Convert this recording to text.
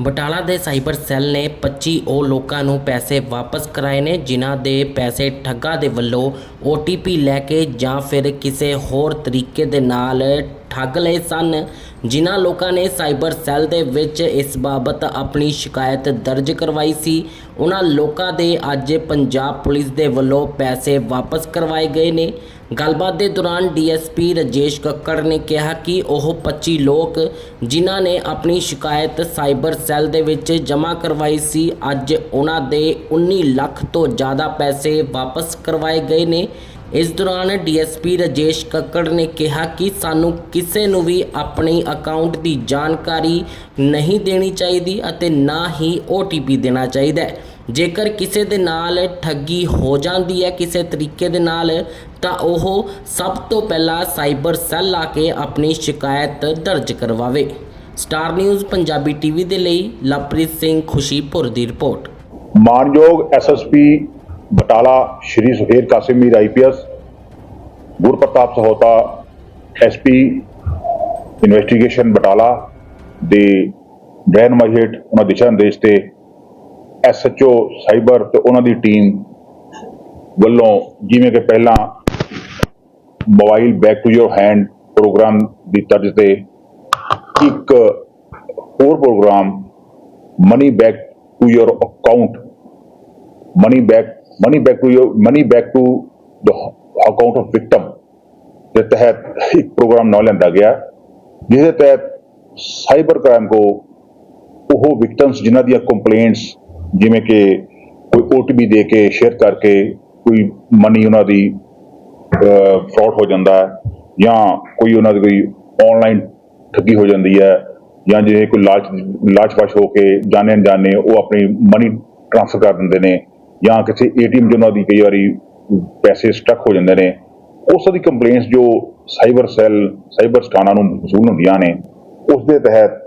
ਬਟਾਲਾ ਦੇ cyber cell ਨੇ 25 ਉਹ ਲੋਕਾਂ ਨੂੰ ਪੈਸੇ ਵਾਪਸ ਕਰਾਏ ਨੇ, ਜਿਨ੍ਹਾਂ ਦੇ ਪੈਸੇ ਠੱਗਾ ਦੇ ਵੱਲੋਂ OTP ਲੈ ਕੇ ਜਾਂ ਫਿਰ ਕਿਸੇ ਹੋਰ ਤਰੀਕੇ ਦੇ ਨਾਲ ਠੱਗ ਲਏ ਸਨ। ਜਿਨ੍ਹਾਂ ਲੋਕਾਂ ਨੇ ਸਾਈਬਰ ਸੈੱਲ ਦੇ ਵਿੱਚ ਇਸ ਬਾਬਤ ਆਪਣੀ ਸ਼ਿਕਾਇਤ ਦਰਜ ਕਰਵਾਈ ਸੀ ਉਹਨਾਂ ਲੋਕਾਂ ਦੇ ਅੱਜ ਪੰਜਾਬ ਪੁਲਿਸ ਦੇ ਵੱਲੋਂ ਪੈਸੇ ਵਾਪਸ ਕਰਵਾਏ ਗਏ ਨੇ। ਗੱਲਬਾਤ ਦੇ ਦੌਰਾਨ ਡੀਐਸਪੀ ਰਜੇਸ਼ ਕੱਕੜ ਨੇ ਕਿਹਾ ਕਿ ਉਹ 25 ਲੋਕ ਜਿਨ੍ਹਾਂ ਨੇ ਆਪਣੀ ਸ਼ਿਕਾਇਤ ਸਾਈਬਰ ਸੈੱਲ ਦੇ ਵਿੱਚ ਜਮ੍ਹਾਂ ਕਰਵਾਈ ਸੀ, ਅੱਜ ਉਹਨਾਂ ਦੇ 19 ਲੱਖ ਤੋਂ ਜ਼ਿਆਦਾ ਪੈਸੇ ਵਾਪਸ ਕਰਵਾਏ ਗਏ ਨੇ। ਇਸ ਦੌਰਾਨ ਡੀਐਸਪੀ ਰਜੇਸ਼ ਕੱਕੜ ਨੇ ਕਿਹਾ ਕਿ ਸਾਨੂੰ ਕਿਸੇ ਨੂੰ ਵੀ ਆਪਣੇ ਅਕਾਊਂਟ ਦੀ ਜਾਣਕਾਰੀ ਨਹੀਂ ਦੇਣੀ ਚਾਹੀਦੀ ਅਤੇ ਨਾ ਹੀ OTP ਦੇਣਾ ਚਾਹੀਦਾ ਹੈ। ਜੇਕਰ ਕਿਸੇ ਦੇ ਨਾਲ ਠੱਗੀ ਹੋ ਜਾਂਦੀ ਹੈ ਕਿਸੇ ਤਰੀਕੇ ਦੇ ਨਾਲ, ਤਾਂ ਉਹ ਸਭ ਤੋਂ ਪਹਿਲਾਂ ਸਾਈਬਰ ਸੈੱਲ ਆ ਕੇ ਆਪਣੀ ਸ਼ਿਕਾਇਤ ਦਰਜ ਕਰਵਾਵੇ। ਸਟਾਰ ਨਿਊਜ਼ ਪੰਜਾਬੀ ਟੀਵੀ ਦੇ ਲਈ ਲਵਪ੍ਰੀਤ ਸਿੰਘ ਖੁਸ਼ੀਪੁਰ ਦੀ ਰਿਪੋਰਟ। ਮਾਨਯੋਗ SSP Batala Shri Suher Kasim Kasimir IPS Gurpartap Sahota SP investigation Batala ਦੇ ਰਹਿਨਮਾਈ ਹੇਠ ਉਹਨਾਂ ਦਿਸ਼ਾ ਨਿਰਦੇਸ਼ ਤੇ ਐਸਐਚਓ ਸਾਈਬਰ ਤੇ ਉਹਨਾਂ ਦੀ ਟੀਮ ਵੱਲੋਂ ਜਿਵੇਂ ਕਿ ਪਹਿਲਾਂ mobile back to your hand program ਦੀ ਤਰਜ਼ ਤੇ ਇੱਕ ਹੋਰ program, money back to your account, money back money back to your, money back to the account of victim. ਦੇ ਤਹਿਤ ਇੱਕ ਪ੍ਰੋਗਰਾਮ ਨਾਲ ਲੈਂਦਾ ਗਿਆ। ਜਿਹਦੇ ਤਹਿਤ ਸਾਈਬਰ ਕ੍ਰਾਈਮ ਕੋ ਉਹ ਵਿਕਟਮਸ ਜਿਨ੍ਹਾਂ ਦੀਆਂ ਕੰਪਲੇਂਟਸ ਜਿਵੇਂ ਕਿ ਕੋਈ OTP ਦੇ ਕੇ ਸ਼ੇਅਰ ਕਰਕੇ ਕੋਈ ਮਨੀ ਉਹਨਾਂ ਦੀ ਫਰਾਡ ਹੋ ਜਾਂਦਾ ਹੈ ਜਾਂ ਕੋਈ ਉਹਨਾਂ ਦੀ ਕੋਈ ਆਨਲਾਈਨ ਠੱਗੀ ਹੋ ਜਾਂਦੀ ਹੈ ਜਾਂ ਜੇ ਕੋਈ ਲਾਲਚ ਲਾਲਚਵਸ਼ ਹੋ ਕੇ ਜਾਣੇ ਅਣਜਾਣੇ ਉਹ ਆਪਣੀ ਮਨੀ ਟ੍ਰਾਂਸਫਰ ਕਰ ਦਿੰਦੇ ਨੇ। ਜਾਂ ਕਿਸੇ ਏਟੀਐਮ 'ਚ ਉਹਨਾਂ ਦੀ ਕਈ ਵਾਰੀ ਪੈਸੇ ਸਟਕ ਹੋ ਜਾਂਦੇ ਨੇ, ਉਸ ਦੀ ਕੰਪਲੇਂਟਸ ਜੋ ਸਾਈਬਰ ਸੈੱਲ ਸਾਈਬਰ ਸਟਾਨਾ ਨੂੰ ਵਸੂਲ ਹੁੰਦੀਆਂ ਨੇ, ਉਸ ਦੇ ਤਹਿਤ